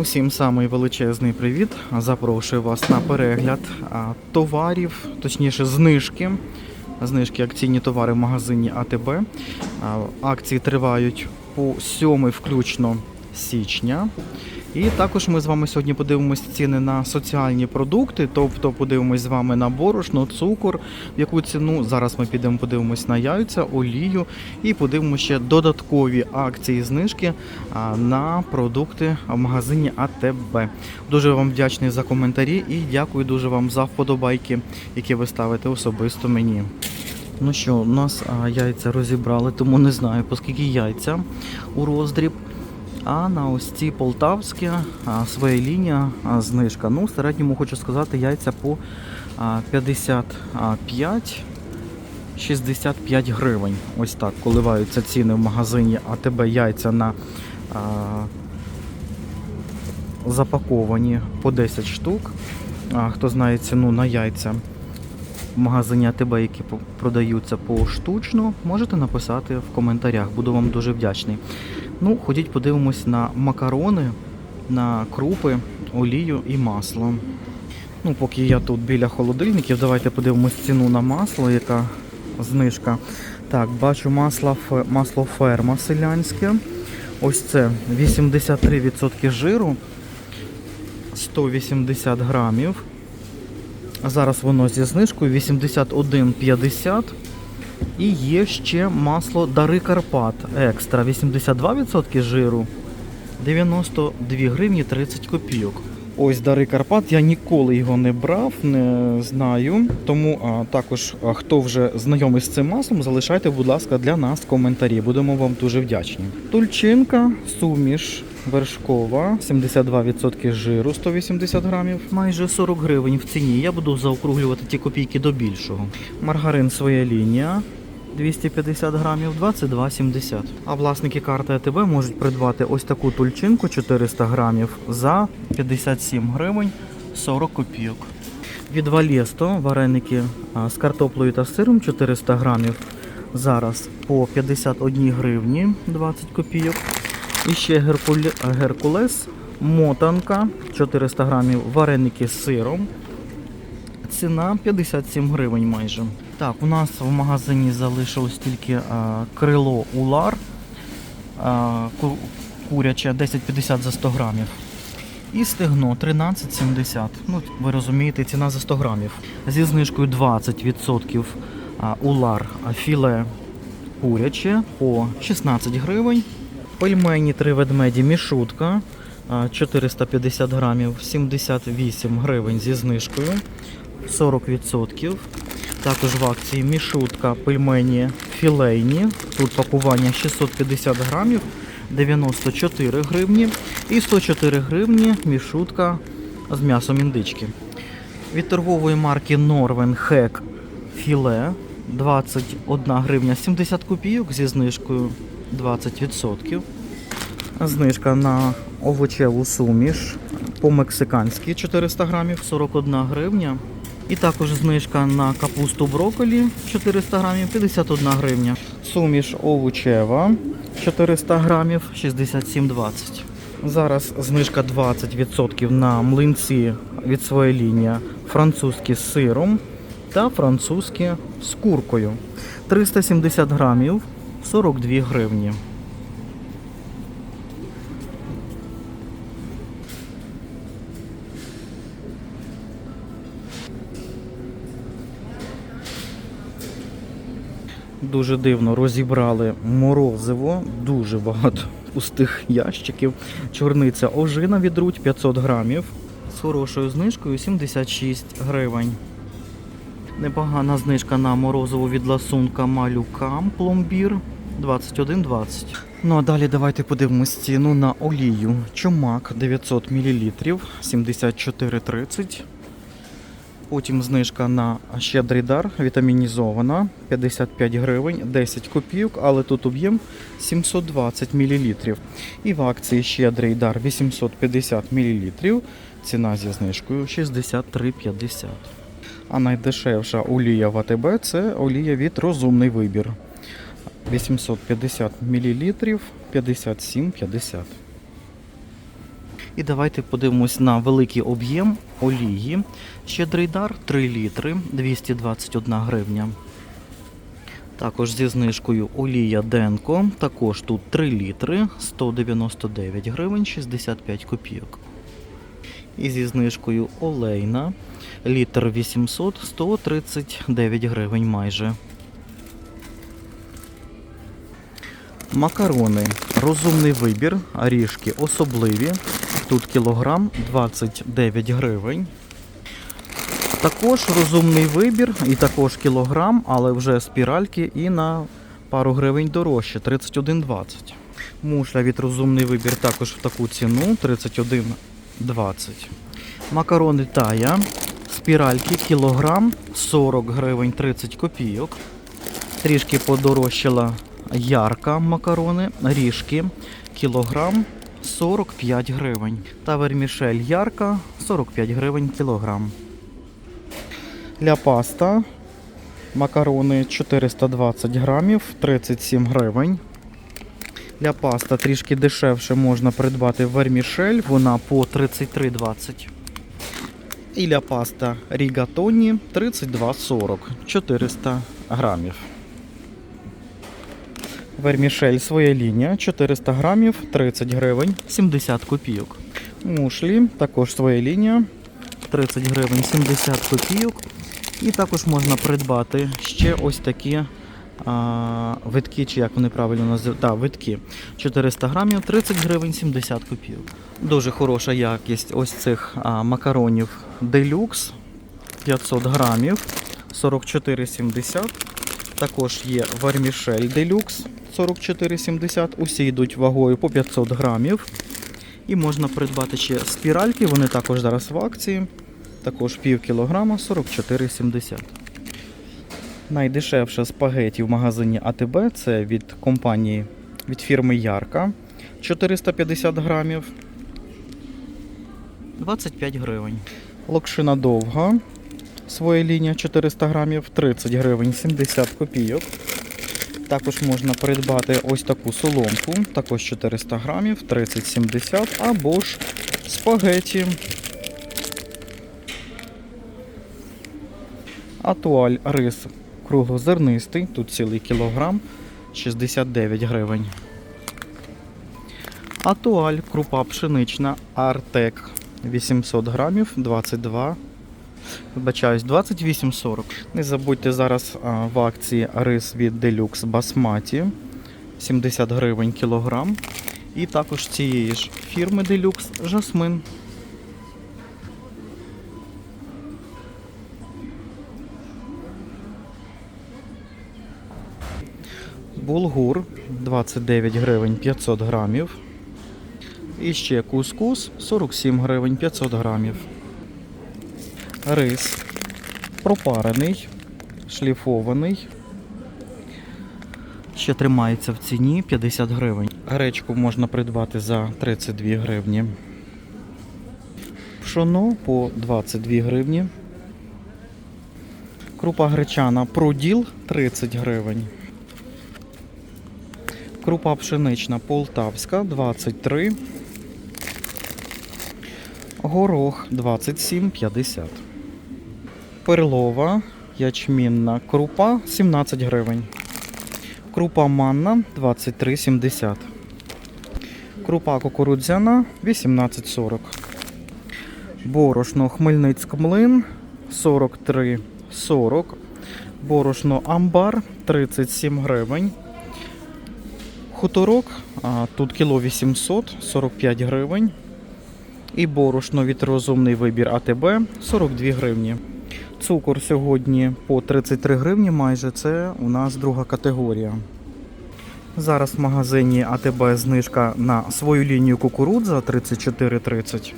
Усім самий величезний привіт. Запрошую вас на перегляд товарів, точніше знижки. Знижки акційні товари в магазині АТБ. Акції тривають по 7 включно січня. І також ми з вами сьогодні подивимось ціни на соціальні продукти, тобто подивимось з вами на борошно, цукор, в яку ціну. Зараз ми підемо подивимось на яйця, олію і подивимося ще додаткові акції знижки на продукти в магазині АТБ. Дуже вам вдячний за коментарі і дякую дуже вам за вподобайки, які ви ставите особисто мені. Ну що, у нас яйця розібрали, тому не знаю, по скільки яйця у роздріб. А на ось ці полтавські своя лінія знижка. Ну, в середньому хочу сказати, яйця по а, 55 65 гривень. Ось так коливаються ціни в магазині АТБ яйця на а, запаковані по 10 штук. А, хто знає ціну на яйця в магазині АТБ, які продаються поштучно, можете написати в коментарях. Буду вам дуже вдячний. Ну, ходіть, подивимось на макарони, на крупи, олію і масло. Ну, поки я тут біля холодильників, давайте подивимось ціну на масло, яка знижка. Так, бачу масло, масло ферма селянське. Ось це 83% жиру, 180 грамів. Зараз воно зі знижкою 81,50. І є ще масло Дари Карпат екстра 82% жиру 92 гривні 30 копійок. Ось Дари Карпат, я ніколи його не брав, не знаю. Тому а, також, а, хто вже знайомий з цим маслом, залишайте, будь ласка, для нас коментарі. Будемо вам дуже вдячні. Тульчинка, суміш вершкова, 72% жиру, 180 грамів, майже 40 гривень в ціні. Я буду заокруглювати ті копійки до більшого. Маргарин своя лінія. 250 грамів 22,70. А власники карти АТБ можуть придбати ось таку тульчинку 400 грамів за 57 гривень 40 копійок. Від Валєсто вареники з картоплею та сиром 400 грамів зараз по 51 гривні 20 копійок. І ще Геркуле- Геркулес, мотанка 400 грамів вареники з сиром. Ціна 57 гривень майже. Так, у нас в магазині залишилось тільки а, крило улар а, ку- куряче 10,50 за 100 грамів. І стегно 13,70. Ну, ви розумієте, ціна за 100 грамів. Зі знижкою 20% улар філе куряче по 16 гривень. Пельмені три ведмеді мішутка 450 грамів 78 гривень зі знижкою 40%. Також в акції мішутка пельмені філейні. Тут пакування 650 грамів 94 гривні. І 104 гривні мішутка з м'ясом індички. Від торгової марки Norwen Хек філе 21 гривня 70 копійок зі знижкою 20%. Знижка на овочеву суміш по-мексиканськи 400 грамів 41 гривня. І також знижка на капусту брокколі 400 грамів 51 гривня. Суміш овочева 400 грамів 67,20. Зараз знижка 20% на млинці від своєї лінії французькі з сиром та французькі з куркою. 370 грамів 42 гривні. Дуже дивно розібрали морозиво, дуже багато пустих ящиків. Чорниця ожина від руть 500 грамів з хорошою знижкою 76 гривень. Непогана знижка на морозиво від ласунка малюкам пломбір 21,20. Ну а далі давайте подивимось ціну на олію. Чумак 900 мл 74,30. Потім знижка на щедрий дар вітамінізована 55 гривень 10 копійок, але тут об'єм 720 мл. І в акції щедрий дар 850 мл. Ціна зі знижкою 63,50. А найдешевша олія в АТБ це олія від розумний вибір. 850 мл 57,50. І давайте подивимось на великий об'єм олії. Щедрий дар 3 літри 221 гривня. Також зі знижкою олія Денко. Також тут 3 літри 199 гривень 65 копійок. І зі знижкою олейна літр 800 139 гривень майже. Макарони. Розумний вибір. Ріжки особливі. Тут кілограм 29 гривень. Також розумний вибір і також кілограм, але вже спіральки і на пару гривень дорожче 31,20. Мушля від розумний вибір також в таку ціну 31,20. Макарони тая. Спіральки кілограм 40 гривень 30 копійок. Трішки подорожчала ярка макарони, ріжки, кілограм 45 гривень. Та вермішель ярка 45 гривень кілограм. Для паста макарони 420 грамів 37 гривень. Для паста трішки дешевше можна придбати вермішель, вона по 33,20. І для паста рігатоні 32,40 400 грамів. Вермішель своя лінія 400 грамів 30 гривень 70 копійок. Мушлі також своя лінія 30 гривень 70 копійок. І також можна придбати ще ось такі а, витки, чи як вони правильно називають. Да, витки 400 грамів 30 гривень 70 копійок. Дуже хороша якість ось цих а, макаронів Deluxe 500 грамів 44,70. Також є вермішель Deluxe 44,70. Усі йдуть вагою по 500 грамів. І можна придбати ще спіральки, вони також зараз в акції. Також пів кілограма 44,70. Найдешевше спагеті в магазині АТБ це від компанії від фірми Ярка 450 грамів. 25 гривень. Локшина довга. Своя лінія 400 грамів 30 гривень 70 копійок. Також можна придбати ось таку соломку, також 400 грамів 30,70 або ж спагеті. Атуаль рис круглозернистий, тут цілий кілограм 69 гривень. Атуаль крупа пшенична Артек 800 грамів 22 Вибачаюсь, 28,40. Не забудьте зараз а, в акції рис від Deluxe Basmati 70 гривень кілограм. І також цієї ж фірми Deluxe Жасмин. Булгур 29 гривень 500 грамів. І ще кускус 47 гривень 500 грамів. Рис пропарений, шліфований. Ще тримається в ціні 50 гривень. Гречку можна придбати за 32 гривні. Пшоно по 22 гривні. Крупа гречана проділ 30 гривень. Крупа пшенична полтавська 23. Горох 27,50. Перлова ячмінна крупа 17 гривень. Крупа манна 23,70. Крупа кукурудзяна 18,40. Борошно Хмельницьк млин 43,40. Борошно амбар 37 гривень. Хуторок, тут кіло 800, 45 гривень. І борошно від розумний вибір АТБ 42 гривні. Цукор сьогодні по 33 гривні майже це у нас друга категорія. Зараз в магазині АТБ знижка на свою лінію кукурудза 34,30.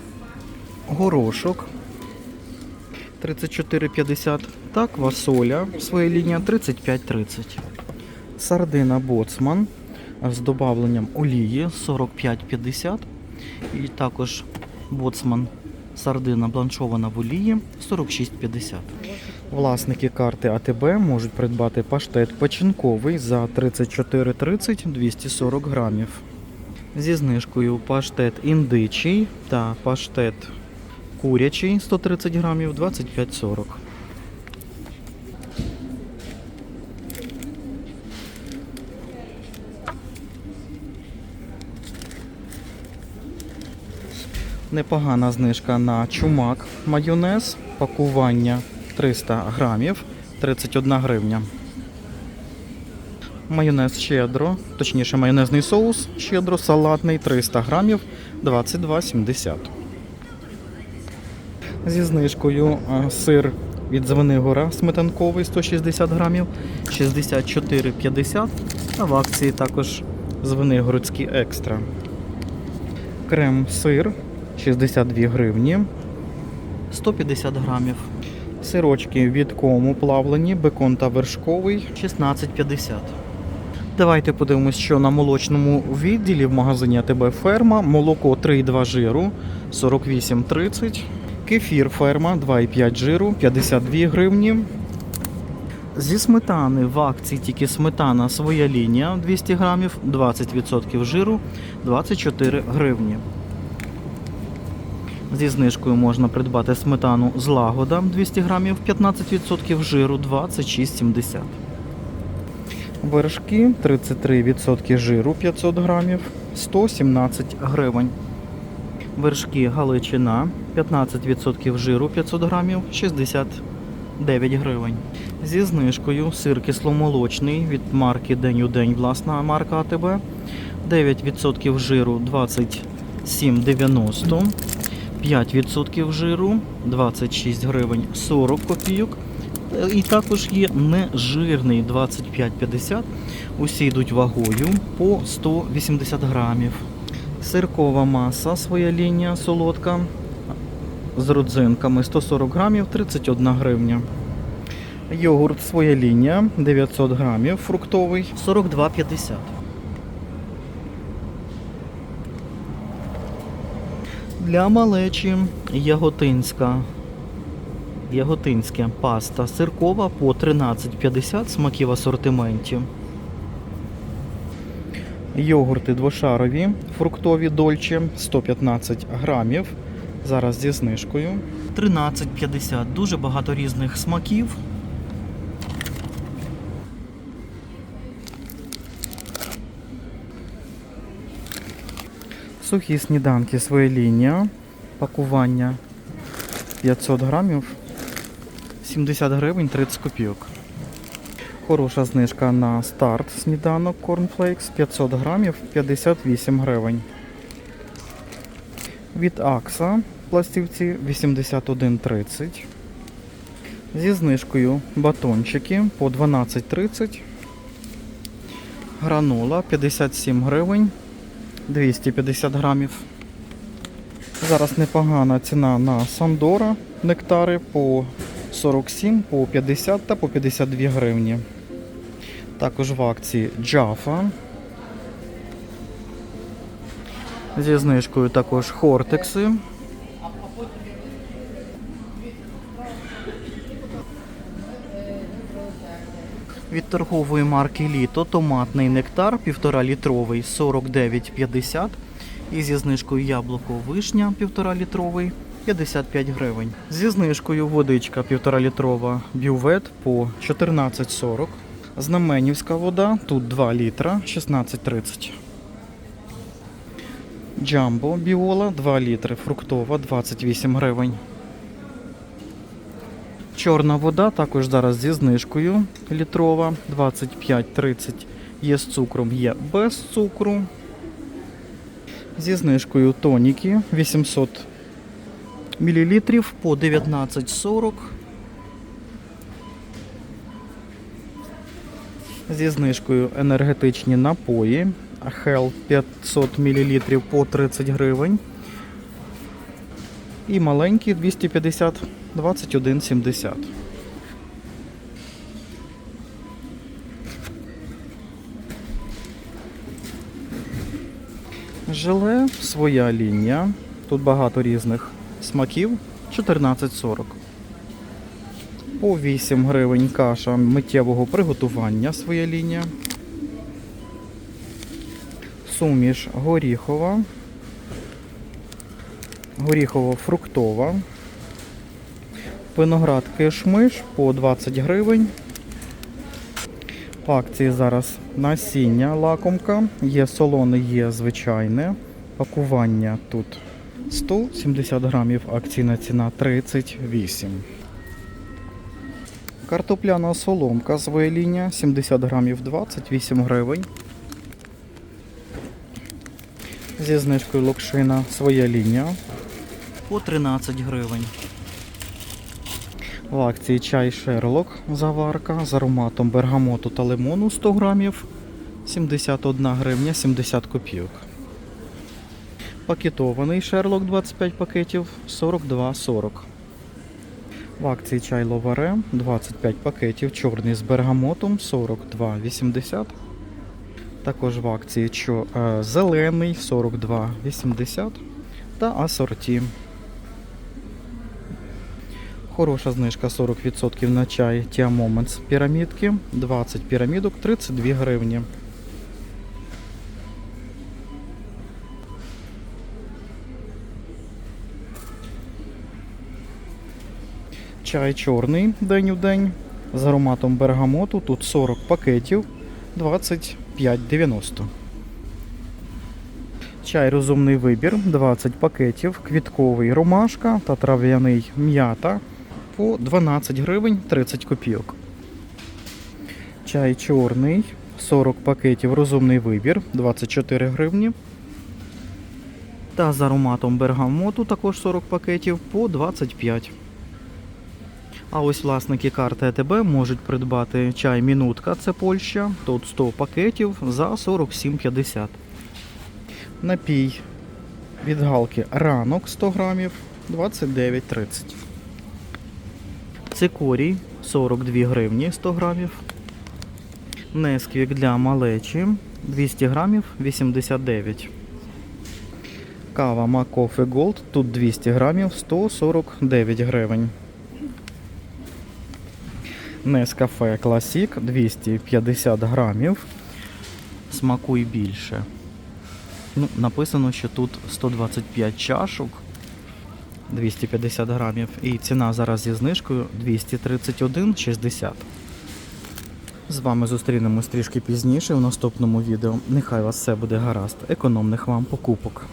Горошок 34,50. Та квасоля своя лінія 35,30. Сардина боцман з додавленням олії 45,50. І також боцман сардина бланшована в олії 46,50. Власники карти АТБ можуть придбати паштет печінковий за 34,30 240 грамів. Зі знижкою паштет індичий та паштет курячий 130 грамів 25,40. Непогана знижка на чумак майонез. Пакування 300 грамів 31 гривня. Майонез щедро, точніше майонезний соус щедро салатний 300 грамів 22,70. Зі знижкою е, сир від Звенигора сметанковий 160 грамів 64,50. А в акції також Звенигородський екстра. Крем сир 62 гривні 150 грамів. Сирочки від кому плавлені, бекон та вершковий 16,50. Давайте подивимось, що на молочному відділі в магазині АТБ Ферма. Молоко 3,2 жиру 48,30. Кефір ферма 2,5 жиру 52 гривні. Зі сметани в акції тільки сметана своя лінія 200 грамів, 20% жиру 24 гривні. Зі знижкою можна придбати сметану злагода 200 грамів, 15% жиру 26,70. Вершки 33% жиру 500 грамів 117 гривень. Вершки Галичина 15% жиру 500 грамів 69 гривень. Зі знижкою сир кисломолочний від марки День у день, власна марка АТБ. 9% жиру 27,90. 5% жиру 26 гривень 40 копійок. Е, І також є нежирний 25,50. Усі йдуть вагою по 180 грамів. Сиркова маса, своя лінія солодка з родзинками 140 грамів 31 гривня. Йогурт своя лінія 900 грамів фруктовий 42,50. Для малечі яготинська. Яготинська паста сиркова по 13,50 смаків в асортименті. Йогурти двошарові, фруктові дольче 115 грамів. Зараз зі знижкою. 13,50. Дуже багато різних смаків. Сухі сніданки своя лінія. Пакування 500 грамів. 70 гривень 30 копійок. Хороша знижка на старт сніданок Cornflakes 500 грамів 58 гривень. Від Акса пластівці 81,30. Зі знижкою батончики по 12,30. Гранола 57 гривень 250 грамів. Зараз непогана ціна на Сандора нектари по 47, по 50 та по 52 гривні. Також в акції Джафа. Зі знижкою також хортекси. Від торгової марки Літо томатний нектар 1,5 літровий 49,50 і зі знижкою яблуко вишня 1,5 літровий 55 гривень. Зі знижкою водичка 1,5 літрова бювет по 14,40. Знаменівська вода тут 2 літра 16,30. Джамбо біола 2 літри фруктова 28 гривень. Чорна вода також зараз зі знижкою літрова 25-30. Є з цукром, є без цукру. Зі знижкою тоніки 800 мл по 19,40. Зі знижкою енергетичні напої. Hell 500 мл по 30 гривень. І маленькі 250 21,70. Желе своя лінія. Тут багато різних смаків. 14,40. По 8 гривень каша миттєвого приготування своя лінія. Суміш горіхова. Горіхово-фруктова. Виноград кишмиш по 20 гривень. В акції зараз насіння лакомка. Є солоне, є звичайне. Пакування тут 170 грамів, акційна ціна 38. Картопляна соломка з вейління 70 грамів 28 гривень. Зі знижкою локшина своя лінія по 13 гривень. В акції чай Шерлок заварка з ароматом бергамоту та лимону 100 грамів 71 гривня 70 копійок. Пакетований Шерлок 25 пакетів 42,40. В акції чай Ловаре 25 пакетів, чорний з бергамотом 42,80. Також в акції чо, е, зелений 42,80 та асорті. Хороша знижка 40% на чай Moments пірамідки. 20 пірамідок 32 гривні. Чай чорний день у день з ароматом бергамоту. Тут 40 пакетів 25,90. Чай розумний вибір 20 пакетів, квітковий ромашка та трав'яний м'ята по 12 гривень 30 копійок. Чай чорний 40 пакетів, розумний вибір 24 гривні. Та з ароматом бергамоту також 40 пакетів по 25. А ось власники карти АТБ можуть придбати чай Мінутка, це Польща. Тут 100 пакетів за 47,50. Напій від галки ранок 100 грамів 29,30. Цикорій 42 гривні 100 грамів. Несквік для малечі 200 грамів 89. Кава Макофе Голд тут 200 грамів 149 гривень. Нескафе Класік 250 грамів. Смакуй більше. Ну, написано, що тут 125 чашок 250 грамів. І ціна зараз зі знижкою 231,60. З вами зустрінемось трішки пізніше у наступному відео. Нехай вас все буде гаразд. Економних вам покупок.